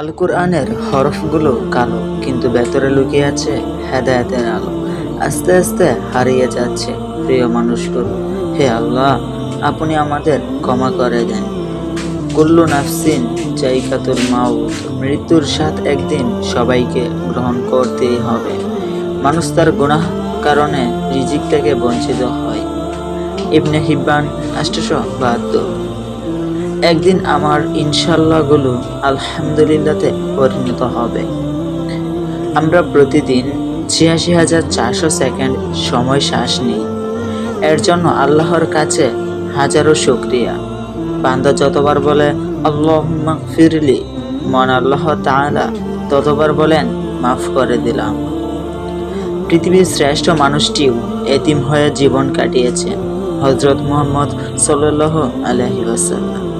আল কোরআনের হরফগুলো কালো, কিন্তু ভেতরে লুকিয়ে আছে হেদায়েতের আলো। আস্তে আস্তে হারিয়ে যাচ্ছে, প্রিয় মানুষগুলো হে আল্লাহ, আপনি আমাদের ক্ষমা করে দেন। কুল্লু নাফসিন জাইকাতুল মাউত, মৃত্যুর স্বাদ একদিন সবাইকে গ্রহণ করতেই হবে। মানুষ তার গুনাহ কারণে রিজিক থেকে বঞ্চিত হয়। ইবনে হিব্বান, আষ্টশো বাহাত্তর। একদিন আমার ইনশাল্লাহগুলো আলহামদুলিল্লাহতে পরিণত হবে। আমরা প্রতিদিন ছিয়াশি হাজার চারশো সেকেন্ড সময় শ্বাস নিই। এর জন্য আল্লাহর কাছে হাজারো শুক্রিয়া। বান্দা যতবার বলে আল্লাহ ফিরলি মন আল্লাহ তাআলা ততবার বলেন, মাফ করে দিলাম। পৃথিবীর শ্রেষ্ঠ মানুষটিও এতিম হয়ে জীবন কাটিয়েছেন হজরত মোহাম্মদ সাল্লাহ আলহি ওয়াসাল্লাম।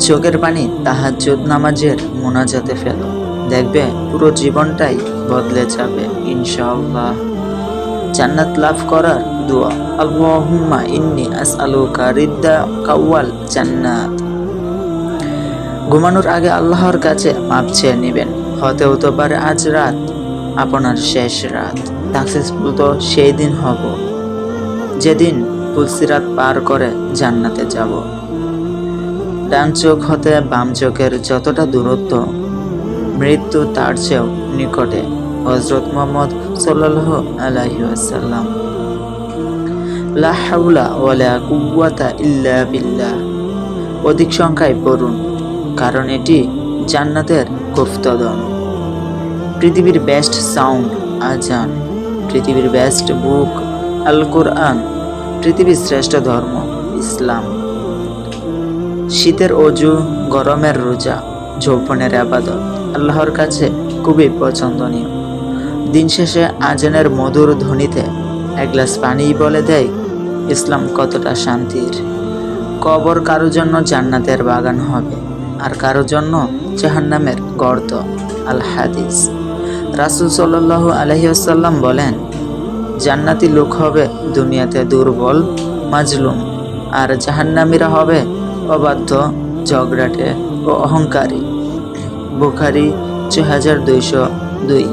চোখের পানি তাহাজ্জুদ নামাজের মোনাজাতে ফেল। দেখবে পুরো জীবনটাই বদলে যাবে, ইনশাআল্লাহ। জান্নাত লাভ করার দোয়া। আল্লাহুম্মা ইন্নি আসআলুকা রিদ্দা কাওয়াল জান্নাত। ঘুমানোর আগে আল্লাহর কাছে মাপ চেয়ে নেবেন। হতে হতে পারে আজ রাত, আপনার শেষ রাত। সাকসেসফুল তো সেই দিন হব। যেদিন তুলসিরাত পার করে জান্নাতে যাব। ডান চোখ হতে বাম চোখের যতটা দূরত্ব, মৃত্যু তার চেয়েও নিকটে হজরত মোহাম্মদ সাল্লাহ আলাইহি আসাল্লাম লা হাওলা ওয়ালা কুওয়াতা ইল্লা বিল্লাহ। অধিক সংখ্যায় পড়ুন, কারণ এটি জান্নাতের গুপ্তদন পৃথিবীর বেস্ট সাউন্ড আজান। পৃথিবীর বেস্ট বুক আল কোরআন পৃথিবীর শ্রেষ্ঠ ধর্ম, ইসলাম। শীতের অজু, গরমের রোজা, যৌবনের আবাদত আল্লাহর কাছে খুবই পছন্দনীয়। দিন শেষে আজানের মধুর ধ্বনিতে এক গ্লাস পানি বলে দেয়, ইসলাম কতটা শান্তির। কবর কারও জন্য জান্নাতের বাগান হবে, আর কারও জন্য জাহান্নামের গর্ত। আল হাদিস। রাসুল সাল্লাহ আলহিউসাল্লাম বলেন, জান্নাতি লোক হবে দুনিয়াতে দুর্বল, মাজলুম, আর জাহান্নামীরা হবে অবাধ্য, ঝগড়াটে ও অহংকারী। বুখারি ছয় হাজার দুইশো দুই।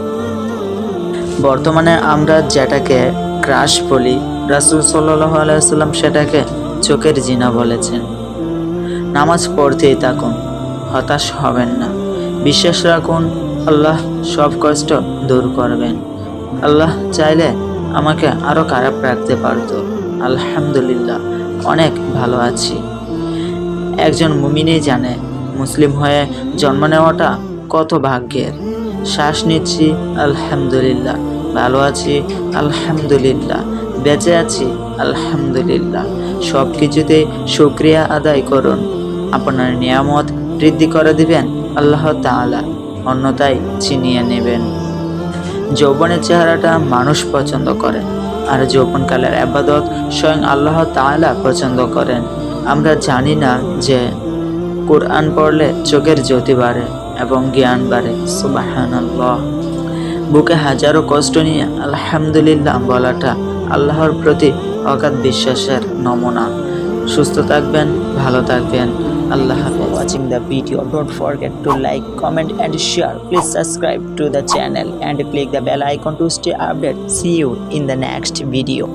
বর্তমানে আমরা যেটাকে ক্রাশ বলি, রাসুল সাল্লাহ আলাইসাল্লাম সেটাকে চোখের জিনা বলেছেন। নামাজ পড়তেই থাকুন, হতাশ হবেন না। বিশ্বাস রাখুন, আল্লাহ সব কষ্ট দূর করবেন। আল্লাহ চাইলে আমাকে আরও খারাপ রাখতে পারতো। আলহামদুলিল্লাহ, অনেক ভালো আছি। একজন মুমিনেই জানে, মুসলিম হয়ে জন্ম নেওয়াটা কত ভাগ্যের। শ্বাস নিচ্ছি, আলহামদুলিল্লাহ। ভালো আছি, আলহামদুলিল্লাহ। বেঁচে আছি, আলহামদুলিল্লাহ। সব কিছুতে শুক্রিয়া আদায় করুন। আপনার নিয়ামত বৃদ্ধি করে দিবেন আল্লাহ তাআলা অন্যতাই চিনিয়ে নেবেন। যৌবনের চেহারাটা মানুষ পছন্দ করেন আর যৌবনকালের আবাদত স্বয়ং আল্লাহ তাআলা পছন্দ করেন। আমরা জানি না যে কোরআন পড়লে চোখের জ্যোতি বাড়ে এবং জ্ঞান বাড়ে। সুবাহান বুকে হাজারো কষ্ট নিয়ে আলহামদুলিল্লাহ বলাটা আল্লাহর প্রতি অগাধ বিশ্বাসের নমুনা। সুস্থ থাকবেন, ভালো থাকবেন। আল্লাহ watching the video dot forget to like comment and share please subscribe to the channel and click the bell icon to stay update see you in the next video